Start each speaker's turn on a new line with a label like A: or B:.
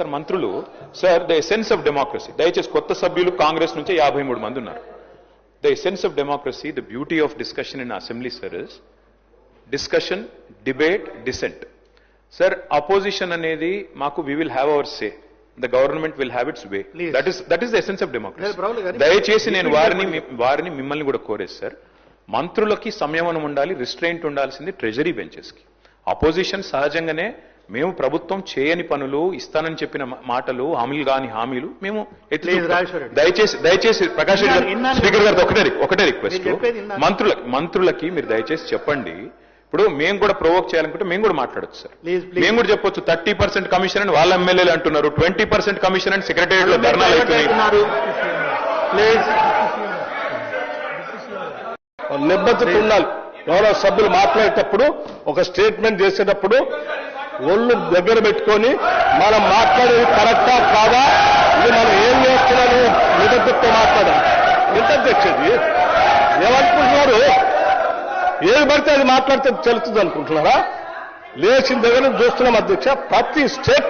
A: Sir మంత్రులు sir the essence of democracy. దయచేసి కొత్త సభ్యులు కాంగ్రెస్ నుంచి యాభై మూడు మంది ఉన్నారు. The essence of democracy the beauty of discussion in assembly sir is discussion debate dissent. Sir opposition అనేది మాకు we will have our say the government will have its way. That is that is the essence of democracy దయచేసి నేను వారిని వారిని మిమ్మల్ని కూడా కోరేది sir. మంత్రులకి సంయమనం ఉండాలి రిస్ట్రైంట్ ఉండాల్సింది ట్రెజరీ బెంచెస్కి. అపోజిషన్ సహజంగానే మేము ప్రభుత్వం చేయని పనులు ఇస్తానని చెప్పిన మాటలు హామీలు కాని హామీలు మేము. దయచేసి దయచేసి ప్రకాష్ రెడ్డి గారు. స్పీకర్ గారితో ఒకటే ఒకటే రిక్వెస్ట్. మంత్రులకి మంత్రులకి మీరు దయచేసి చెప్పండి ఇప్పుడు మేము కూడా ప్రొవోక్ చేయాలనుకుంటే మేము కూడా మాట్లాడొచ్చు సార్. మేము కూడా చెప్పొచ్చు థర్టీ పర్సెంట్ కమిషన్ అని వాళ్ళ ఎమ్మెల్యేలు అంటున్నారు ట్వంటీ పర్సెంట్ కమిషన్ అని సెక్రటరియట్లో ధర్నాలు అవుతున్నాయి
B: ప్లీజ్
C: నిబద్ధత ఉండాలి గౌరవ సభ్యులు మాట్లాడేటప్పుడు ఒక స్టేట్మెంట్ చేసేటప్పుడు ఒళ్ళు దగ్గర పెట్టుకొని మనం మాట్లాడేది కరెక్టా కాదా? ఇది మనం ఏం చేస్తున్నాము నిబద్ధతతో మాట్లాడాలి ఎంత ఏమనుకుంటున్నారు ఏది పడితే అది మాట్లాడితే తెలుస్తుంది అనుకుంటున్నారా? లేచిన దగ్గర చూస్తున్నాం అధ్యక్ష ప్రతి స్టేట్